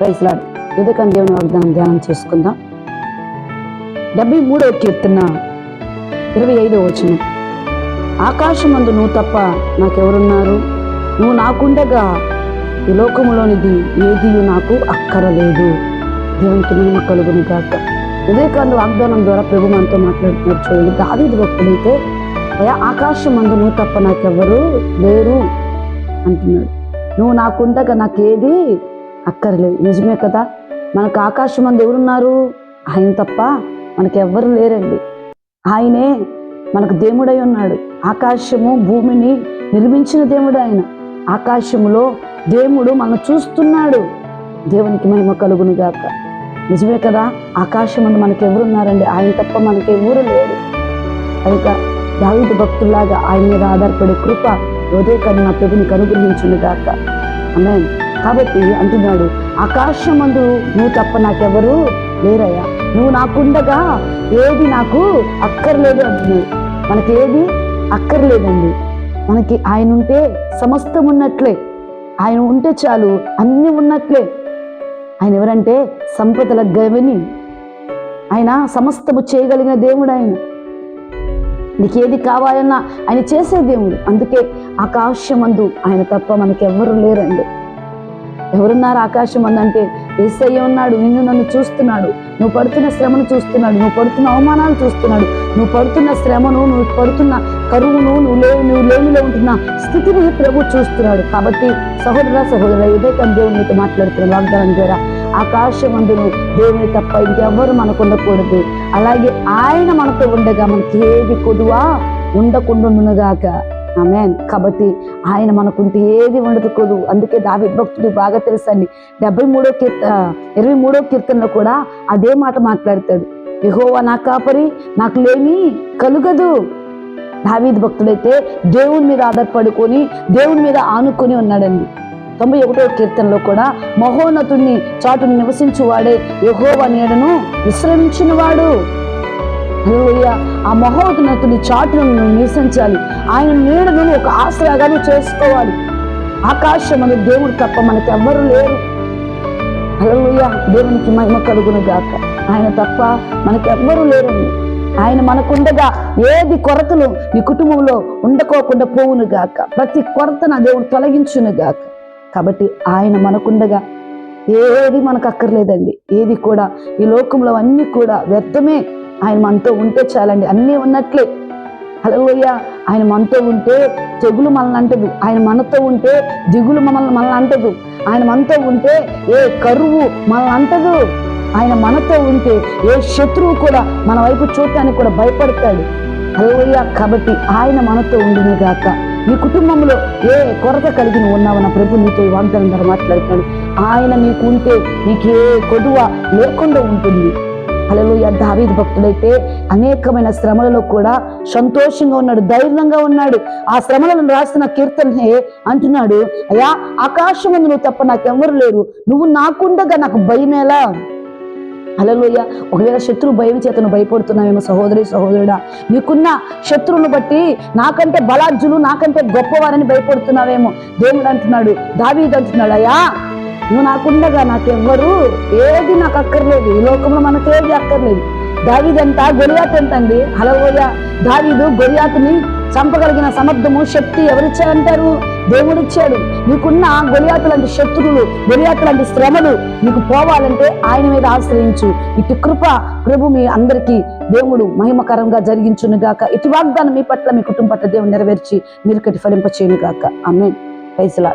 ప్రైజ్లాడ్ ఉదయకాంత దేవుని వాగ్దానం ధ్యానం చేసుకుందాం. డెబ్బై మూడవ కీర్తన ఇరవై ఐదవ వచనం. ఆకాశమందు నువ్వు తప్ప నాకెవరున్నారు? నువ్వు నాకుండగా ఈ లోకములోనిది ఏది నాకు అక్కరలేదు. దేవునికి మహిమ కలుగుని కాక ఉదయకాంత వాగ్దానం ద్వారా ప్రభు మనతో మాట్లాడుతున్నారు చూడండి. దావీదు భక్తుడైతే అయ్యా ఆకాశం మందు నువ్వు తప్ప నాకెవరు లేరు అంటున్నాడు. నువ్వు నాకుండగా నాకేది అక్కర్లేదు. నిజమే కదా? మనకు ఆకాశం మంది ఎవరున్నారు? ఆయన తప్ప మనకెవ్వరు లేరండి. ఆయనే మనకు దేవుడై ఉన్నాడు. ఆకాశము భూమిని నిర్మించిన దేవుడు ఆయన. ఆకాశములో దేవుడు మనం చూస్తున్నాడు. దేవునికి మహిమ కలుగును గాక నిజమే కదా? ఆకాశం మంది మనకి ఎవరున్నారండి ఆయన తప్ప మనకి ఎవరు లేరు. కనుక దావిత భక్తుల్లాగా ఆయన మీద ఆధారపడే కృప ఉదయకాన్ని ప్రభుని కనుగ్రహించును గాక ఆమె కాబట్టి అంటున్నాడు ఆకాశమందు నువ్వు తప్ప నాకెవరు లేరయ్యా. నువ్వు నాకుండగా ఏది నాకు అక్కర్లేదు అంటున్నాడు మనకి ఏది అక్కర్లేదండి. మనకి ఆయన ఉంటే సమస్తం ఉన్నట్లే. ఆయన ఉంటే చాలు అన్నీ ఉన్నట్లే. ఆయన ఎవరంటే సంపదల గవిని. ఆయన సమస్తము చేయగలిగిన దేవుడు ఆయన. నీకు ఏది కావాలన్నా ఆయన చేసే దేవుడు. అందుకే ఆకాశమందు ఆయన తప్ప మనకెవ్వరూ లేరండి. ఎవరున్నారు ఆకాశం అందంటే ఏసయ్య ఉన్నాడు నిన్ను నన్ను చూస్తున్నాడు. నువ్వు పడుతున్న శ్రమను చూస్తున్నాడు నువ్వు పడుతున్న అవమానాలు చూస్తున్నాడు. నువ్వు పడుతున్న శ్రమను నువ్వు పడుతున్న కరువును నువ్వు లేవు నువ్వు లేనిలో ఉంటున్న స్థితిని ప్రభు చూస్తున్నాడు. కాబట్టి సహోదర సహోదర ఇదే దేవుని నీతో మాట్లాడుతున్న వాగ్దానం ద్వారా ఆకాశమందును దేవుని తప్ప ఇంకెవ్వరు మనకు ఉండకూడదు. అలాగే ఆయన మనతో ఉండగా మనకి ఏది కొదువా? ఉండకుండాగాక ఆమెన్ కాబట్టి ఆయన మనకుంటే ఏది ఉండదు అందుకే దావి భక్తుడు బాగా తెలుసండి. డెబ్బై మూడో కీర్త ఇరవై మూడో కీర్తనలో కూడా అదే మాట మాట్లాడతాడు. యహోవా నా కాపరి నాకు లేమి కలుగదు. దావీద్ భక్తుడైతే దేవుని మీద ఆధారపడుకొని దేవుని మీద ఆనుకొని ఉన్నాడండి. తొంభై ఒకటో కీర్తనలో కూడా మహోన్నతుణ్ణి చాటును నివసించువాడే యహోవా నీడను విశ్రమించినవాడు. ఆ మహోన్నతుని చాటును నువ్వు నివసించాలి ఆయన నీడను ఒక ఆశ్రయగా నువ్వు చేసుకోవాలి. ఆకాశం అనే దేవుడు తప్ప మనకి ఎవ్వరు లేరు. హల్లెలూయా దేవునికి మహిమ కలుగును గాక. ఆయన తప్ప మనకి ఎవ్వరు లేరండి. ఆయన మనకుండగా ఏది కొరతలు నీ కుటుంబంలో ఉండకోకుండా పోవును గాక. ప్రతి కొరత నా దేవుడు తొలగించును గాక. కాబట్టి ఆయన మనకుండగా ఏది మనకు అక్కర్లేదండి. ఏది కూడా ఈ లోకంలో అన్నీ కూడా వ్యర్థమే ఆయన మనతో ఉంటే చాలండి. అన్నీ ఉన్నట్లే. హలోయ్యా ఆయన మనతో ఉంటే తెగులు మనల్ని అంటదు. ఆయన మనతో ఉంటే దిగులు మమ్మల్ని మనల్ని అంటదు. ఆయన మనతో ఉంటే ఏ కరువు మనల్ని అంటదు. ఆయన మనతో ఉంటే ఏ శత్రువు కూడా మన వైపు చూడటానికి కూడా భయపడతాడు. హలోయ్య కాబట్టి ఆయన మనతో ఉండును గాక. నీ కుటుంబంలో ఏ కొరత కలిగి నువ్వు ఉన్నావు నా ప్రభు నీతో వాగ్దానం ద్వారా మాట్లాడుతాడు ఆయన నీకు ఉంటే నీకు ఏ కొదువ లేకుండా ఉంటుంది. హల్లెలూయా. దావీద్ భక్తుడైతే అనేకమైన శ్రమలలో కూడా సంతోషంగా ఉన్నాడు ధైర్యంగా ఉన్నాడు. ఆ శ్రమలను రాసిన కీర్తనే అంటున్నాడు అయ్యా ఆకాశం నువ్వు తప్ప నాకెవ్వరు లేరు. నువ్వు నాకుండగా నాకు భయమేలా అలలోయ ఒకవేళ శత్రువు భయం చేతను భయపడుతున్నావేమో సహోదరి సహోదరుడా నీకున్న శత్రువును బట్టి నాకంటే బలార్జులు నాకంటే గొప్పవారని భయపడుతున్నావేమో దేవుడు అంటున్నాడు దావీద్ అంటున్నాడు అయ్యా నువ్వు నాకుండగా నాకెవ్వరు ఏది నాకు అక్కర్లేదు. ఈ లోకంలో మనకు ఏది అక్కర్లేదు. దావీదంతా ఎంత ఎంతండి? హలవోయ దావిదు గొరియాతుని చంపగలిగిన సమర్థము శక్తి ఎవరిచ్చారంటారు దేవుడిచ్చాడు. నీకున్న గొలియాతు లాంటి శత్రువులు గొలియాతు లాంటి శ్రమలు నీకు పోవాలంటే ఆయన మీద ఆశ్రయించు. ఇటు కృప ప్రభు మీ అందరికీ దేవుడు మహిమకరంగా జరిగించును గాక ఇటు వాగ్దానం మీ పట్ల మీ కుటుంబ పట్ల దేవుడు నెరవేర్చి మీరు కటి ఫలింప గాక ఆమె పైసలా